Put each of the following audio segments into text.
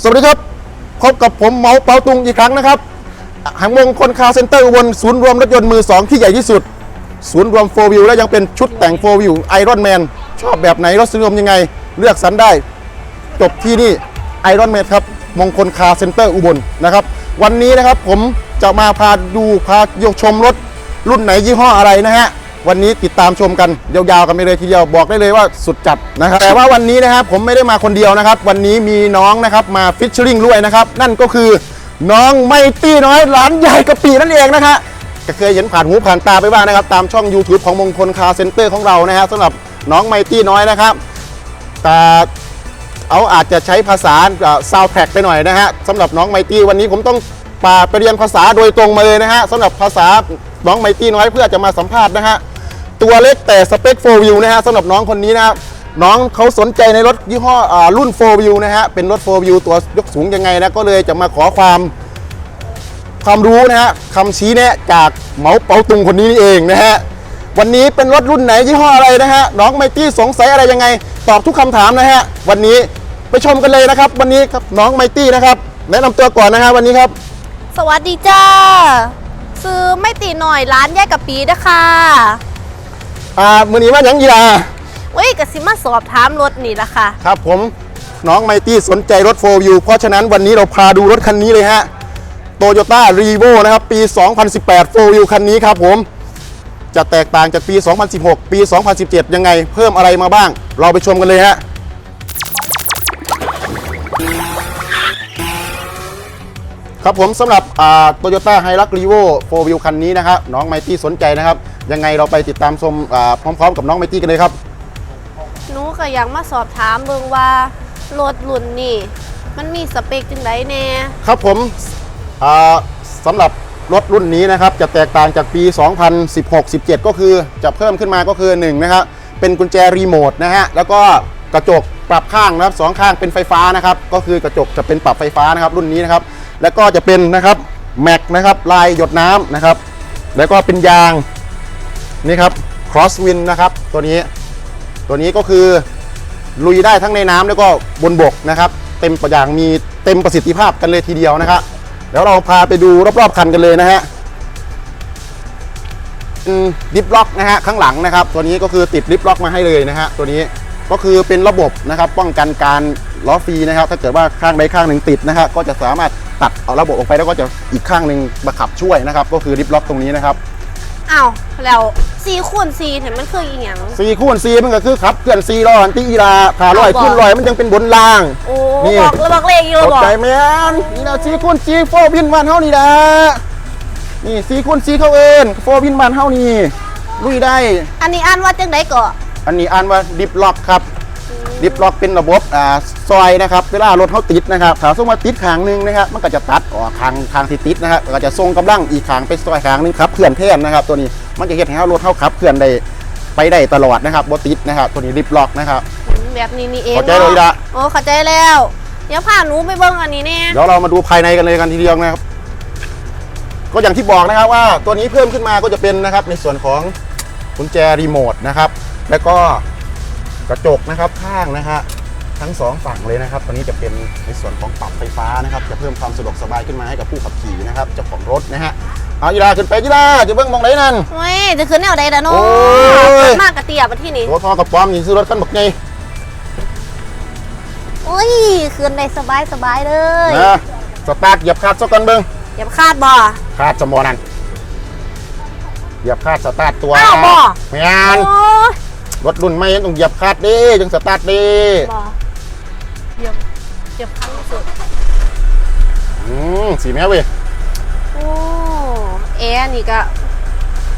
สวัสดีครับ พบกับผมเมาเปาตุงอีกครั้งนะครับหางมงคลคาร์เซ็นเตอร์อุบลศูนย์รวมรถยนต์มือ2ที่ใหญ่ที่สุด ศูนย์รวมโฟวิวและยังเป็นชุดแต่งโฟวิวไอรอนแมนชอบแบบไหนรถสนิยมยังไง เลือกสรรได้ จบที่นี่ไอรอนแมนครับมงคลคาร์เซ็นเตอร์อุบลนะครับ วันนี้นะครับผมจะมาพาดูพายกชมรถรุ่นไหนยี่ห้ออะไรนะฮะ วันนี้ติดตามชมกันยาวๆกันไปเลยทีเดียวบอกได้เลยว่าสุดจัดนะครับแต่ว่าวันนี้นะครับผมไม่ได้มาคนเดียวนะครับ วันนี้มีน้องนะครับมาฟิชเชอริงด้วยนะครับ นั่นก็คือน้องไมตี้น้อยหลานใหญ่กะปีนั่นเองนะฮะก็เคยเห็นผ่านหูผ่านตาไปบ้างนะครับ ตามช่อง YouTube ของมงคลคาเซ็นเตอร์ของเรานะฮะสำหรับน้องไมตี้น้อยนะครับแต่เขาอาจจะใช้ภาษาซาวแท็กไปหน่อยนะฮะสำหรับน้องไมตี้วันนี้ผมต้องปาไปเรียนภาษาโดยตรงมาเลยนะฮะสำหรับภาษาน้องไมตี้น้อยเพื่อจะมาสัมภาษณ์นะฮะ ตัวเล็กแต่สเปค4 View นะฮะสำหรับน้องคนนี้นะฮะน้องเขาสนใจในรถยี่ห้ออรุ่น4 View นะฮะเป็นรถ4 View ตัวยกสูงยังไงนะก็เลยจะมาขอความความรู้นะฮะคำชี้แนะจากเหมาเปาตุงคนนี้นี่เองนะฮะวันนี้เป็นรถรุ่นไหนยี่ห้ออะไรนะฮะน้องไมตี้สงสัยอะไรยังไง ตอบทุกคำถามนะฮะวันนี้ไปชมกันเลยนะครับ วันนี้ครับน้องไมตี้นะครับ แนะนำตัวก่อนนะฮะวันนี้ครับ สวัสดีจ้าซื้อไม่ตีหน่อยร้านแยกกับปีนะคะ อ่ามือนี้ว่าหยังยีราเว้ยกะสิมาสอบถามรถนี่ละค่ะ ครับผมน้องไมตี้สนใจรถ4 View เพราะฉะนั้นวันนี้เราพาดูรถคันนี้เลยฮะโตโยต้ารีโวนะครับปี 2018 4 View คันนี้ครับผมจะแตกต่างจากปี 2016 ปี 2017 ยังไง เพิ่มอะไรมาบ้าง เราไปชมกันเลยฮะครับผมสำหรับโตโยต้าไฮรักรีโวโฟวิวคันนี้นะครับน้องไมตี้สนใจนะครับ ยังไงเราไปติดตามชมอ่าพร้อมๆ กับน้องไมตี้กันเลยครับหนูก็อยากมาสอบถามเบิ่งว่ารถรุ่นนี่ มันมีสเปคจังไดแน่ ครับผมอ่าสำหรับรถรุ่นนี้นะครับจะแตกต่างจากปี 2016-17 ก็คือจะเพิ่มขึ้นมาก็คือ1นะครับเป็นกุญแจรีโมทนะฮะแล้วก็กระจกปรับข้างนะครับสองข้างเป็นไฟฟ้านะครับก็คือกระจกจะเป็นปรับไฟฟ้านะครับรุ่นนี้นะครับแล้วก็จะเป็นนะครับแม็กนะครับลายหยดน้ำนะครับแล้วก็เป็นยาง นี่ครับ cross wind นะครับตัวนี้ ตัวนี้ก็คือลุยได้ทั้งในน้ำแล้วก็บนบกนะครับ เต็มประอย่างมีเต็มประสิทธิภาพกันเลยทีเดียวนะครับเดี๋ยวเราพาไปดูรอบๆคันกันเลยนะฮะดิฟล็อกนะฮะข้างหลังนะครับ ตัวนี้ก็คือติดดิฟล็อกมาให้เลยนะฮะตัวนี้ก็คือเป็นระบบนะครับป้องกันการล้อฟรีนะครับ ถ้าเกิดว่าข้างใดข้างหนึ่งติดนะฮะก็จะสามารถตัดเอาระบบออกไปแล้วก็จะอีกข้างหนึ่งมาขับช่วยนะครับ ก็คือดิฟล็อกตรงนี้นะครับอ้าวแล้ว ซีคูณซีเห็นมันคืออีหยังซีคูณซีมันก็คือขับเคลื่อนซีล้อตีอีลาขาลอยเอาบอกขึ้นลอยมันยังเป็นบนล่าง โอ้นี่ บอกแล้วบอกเลขอีกแล้วเข้าบอกใจไหมอันนี่นะซีคูณซีโฟวินบ้านเฮานี่นะนี่ซีคูณซีเขาเอินโฟวินบ้านเฮานี่ลุยได้ อันนี้อ่านว่าจังไดก่ออันนี้อ่านว่าดิฟล็อกครับ ดิฟล็อกเป็นระบบอ่าซอยนะครับเวลารถเขาติดนะครับถ้าสมมติว่าติดขางหนึงนะครับมันก็จะตัดออกขางขางที่ติดนะครับก็จะส่งกำลังอีกขางไปซอยขางหนึงครับเคลื่อนแทนนะครับตัวนี้ มันจะเฮ็ดให้เรารถเขาขับเคลื่อนได้ไปได้ตลอดนะครับบ่ติดนะครับ ตัวนี้ดิฟล็อกนะครับอืมแบบนี้นี่เองเข้าใจเลยละโอ้เข้าใจแล้ว เดี๋ยวพาหนูไปเบิ่งอันนี้แน่เดี๋ยวเรามาดูภายในกันเลยกันทีเดียวนะครับ ก็อย่างที่บอกนะครับว่าตัวนี้เพิ่มขึ้นมาก็จะเป็นนะครับ ในส่วนของกุญแจรีโมทนะครับ แล้วก็กระจกนะครับข้างนะฮะทั้งสองฝั่งเลยนะครับตัวนี้จะเป็นในส่วนของปรับไฟฟ้านะครับ จะเพิ่มความสะดวกสบายขึ้นมาให้กับผู้ขับขี่นะครับ เจ้าของรถนะฮะ เอายีราขึ้นไปยีราจะเบิ่งมองไหนนั่น เว้ยจะขึ้นแนวใดล่ะเนาะโอ้ย มากกระเตียบมาที่นี่โอ้ทอกับปอมนี่ซื้อรถคันบักไงโอ้ยขึ้นได้สบายสบายเลยนะสตาร์ทเหยียบคาดซะก่อนเบิ่งอย่าคาดบ่ คาดสมอนั่นเหยียบคาดสตาร์ทตัวอ้าวบ่ไม่งานโอ้ยรถรุ่นใหม่ต้องเหยียบคลัดดิจังสตาร์ทดิบ่เหยียบเหยียบคันที่สุดอืมสีแม่เว้ยโอ้ แอร์นี่ก็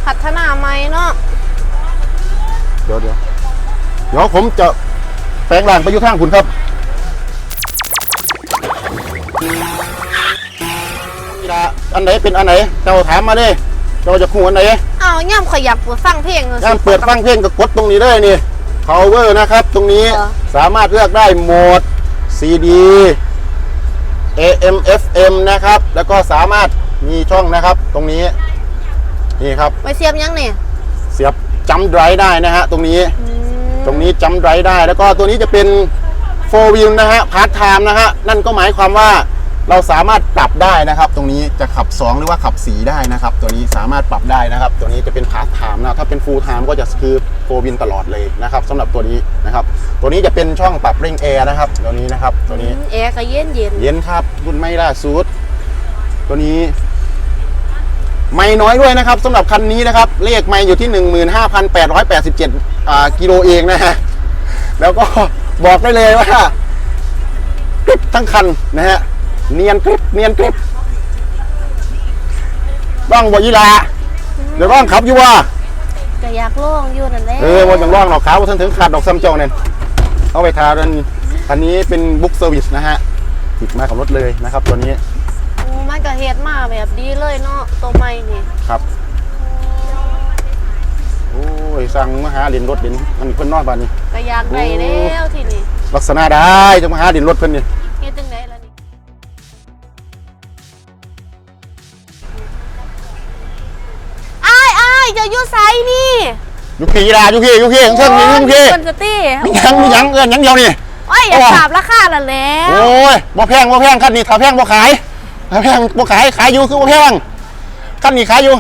พัฒนาใหม่เนาะเดี๋ยวเดี๋ยวเดี๋ยวผมจะแปลงร่างไปอยู่ทางคุณครับนี่ละอันไหนเป็นอันไหนเจ้าถามมาดิเจ้าจะคู่อันไหนอ้าวย่ำขยับเปิดฟังเพลงลยสิย่ามเปิดฟังเพลงก็กดตรงนี้ได้นี่ power นะครับ ตรงนี้เหรอสามารถเลือกได้โหมด CD AM FM นะครับ แล้วก็สามารถ มีช่องนะครับ ตรงนี้ นี่ครับไปเสียบยังเนี่ยเสียบจัมไดรฟ์ได้นะฮะตรงนี้ตรงนี้จัมไดรฟ์ได้ แล้วก็ตัวนี้จะเป็น4 wheel นะฮะพาร์ทไทม์นะฮะนั่นก็หมายความว่าเราสามารถปรับได้นะครับ ตรงนี้จะขับ 2 หรือว่าขับ 4 ได้นะครับ ตัวนี้สามารถปรับได้นะครับ ตัวนี้จะเป็นพาร์ทไทม์นะถ้าเป็น full time ก็จะคือ4 wheel ตลอดเลยนะครับสำหรับตัวนี้นะครับ ตัวนี้จะเป็นช่องปรับเร่งแอร์นะครับ ตัวนี้นะครับตัวนี้ แอร์ก็เย็นเย็น เย็นครับรุ่นไม่ล่าสุดตัวนี้ ไม่น้อยด้วยนะครับสำหรับคันนี้นะครับ เลขไม่อยู่ที่ 15,887อ่ากิโลเองนะฮะแล้วก็บอกได้เลยว่ากริบทั้งคันนะฮะเนียนกริบเนียนกริบบ้องบยีลาเดี๋ยวบ้องขับอยู่ว่าก็อยากโล่งอยู่นั่นแหละเออวันจังร่องดอกขาวท่านถึงขาดดอกซ้ำเจ้าเนี่ยเอาไปทาดันอันนี้เป็นบุ๊กเซอร์วิสนะฮะติดมากับรถเลยนะครับตัวนี้โอ้มัน ก็เฮ็ดมาแบบดีเลยเนาะตัวใหม่นี่ครับ โอ้ยสั่งมาหาดินรถดินมันเพิ่นนอนบ้านนี้ ก็อยากได้แล้วทีนี้ลักษณะได้จะมาหาดินรถเพิ่นนี่เฮ็ดจังไดล่ะนี่อ้ายอ้ายเจะอยู่ไสนี่ยุคีดายุคียุคีของเชิงนี่ยุคีคนสตี้มีหยังมีหยังเอื้อนหยังเดียวนี่โอ้ยอย่าโอ้ถามราคาละแล้ว โอ้ยบ่แพงบ่แพงคันนี้ถ้าแพงบ่ขายถ้า แพงบ่ขายขายอยู่คือบ่แพงคันนี้ขายอยู่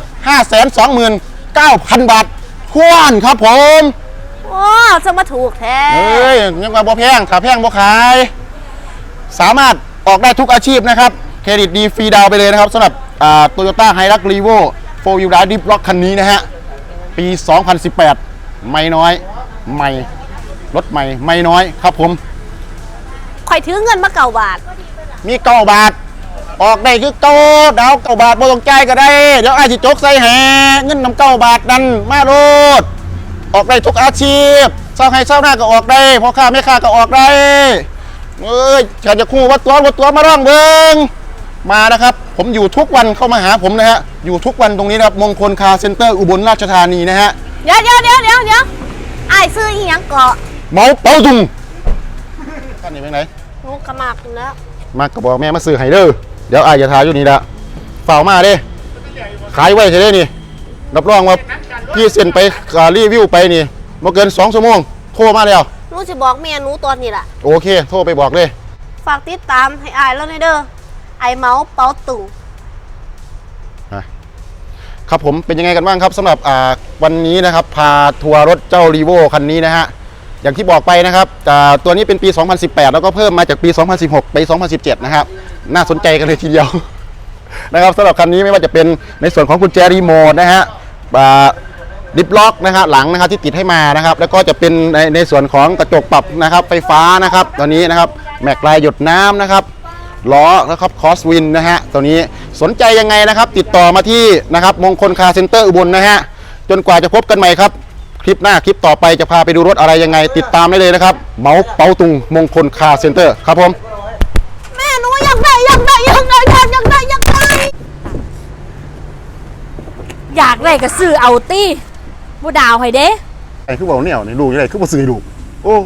529,000บาททวนครับผมโอ้จะมาถูกแท้เอ้ยยังว่าบ่แพงถ้าแพงบ่ขาย สามารถออกได้ทุกอาชีพนะครับ เครดิตดีฟรีดาวน์ไปเลยนะครับสำหรับโตโยต้าไฮรักรีโวโฟวิวดาดิฟล็อกคันนี้นะฮะ ปี 2018 ไม่น้อยใหม่รถใหม่ ไม่น้อยครับผมข่อยถือเงินมาเก่าบาท มีเก้าบาท ออกได้คือเก้าดาวเก้าบาทบ่ต้องจ่ายก็ได้ เดี๋ยวอาจจะจกใส่แหเงินนำเก้าบาทนั่นมาโลดออกได้ทุกอาชีพเศร้าให้เศร้าหน้าก็ออกได้พ่อค้าแม่ค้าก็ออกได้เอ้ยอยากจะคู่ว่าตัวว่าตัวมาร้องเบิงมานะครับ ผมอยู่ทุกวันเข้ามาหาผมนะฮะ อยู่ทุกวันตรงนี้นะครับมงคลคาร์เซ็นเตอร์อุบลราชธานีนะฮะ เดี๋ยวเดี๋ยวเดี๋ยวเดี๋ยวเดี๋ยวอ้ายซื้ออีหยังเกาะเมาเป้าตุงท่านนี่เป็นไงหนูกระมากแล้ว มากระบอกแม่มาซื้อไฮเดอร์เดี๋ยวอายจะทายอยู่นี่ละฝ่าวมาเด้ขายไว้ใช่ไหมนี่รับรองว่าพี่เซ็นไปอ่ารีวิวไปนี่มาเกิน2ชั่วโมง โทรมาแล้วหนูจะบอกเมียหนูตอนนี้ล่ะ โอเค โทรไปบอกเลย ฝากติดตามให้อายแล้วในอยเด้อไอเมาส์เปาตุงครับผมเป็นยังไงกันบ้างครับสำหรับอ่าวันนี้นะครับ พาทัวร์รถเจ้ารีโวคันนี้นะฮะ อย่างที่บอกไปนะครับตัวนี้เป็นปี 2018 แล้วก็เพิ่มมาจากปี 2016 ไป 2017 นะครับ น่าสนใจกันเลยทีเดียว นะครับสำหรับคันนี้ไม่ว่าจะเป็นในส่วนของกุญแจรีโมทนะฮะอ่าดิฟล็อกนะฮะหลังนะครับที่ติดให้มานะครับ แล้วก็จะเป็นในในส่วนของกระจกปรับนะครับ ไฟฟ้านะครับตอนนี้นะครับแม็กลายหยดน้ำนะครับล้อนะครับคอสวินนะฮะตัวนี้สนใจยังไงนะครับ ติดต่อมาที่นะครับมงคลคาร์เซ็นเตอร์อุบลนะฮะจนกว่าจะพบกันใหม่ครับ คลิปหน้าคลิปต่อไปจะพาไปดูรถอะไรยังไง ติดตามได้เลยนะครับเมาส์เปาตุงมงคลคาร์เซ็นเตอร์ครับผมแม่หนูอยากได้อยากได้อยากได้อยากอยากได้อยากได้ อยากได้ก็ซื้อเอาตี้บ่ดาวให้เด้ไอ้คือบอกเนี่ยนี่ดูยังไงคือบ่ซื้อให้ดูโอ้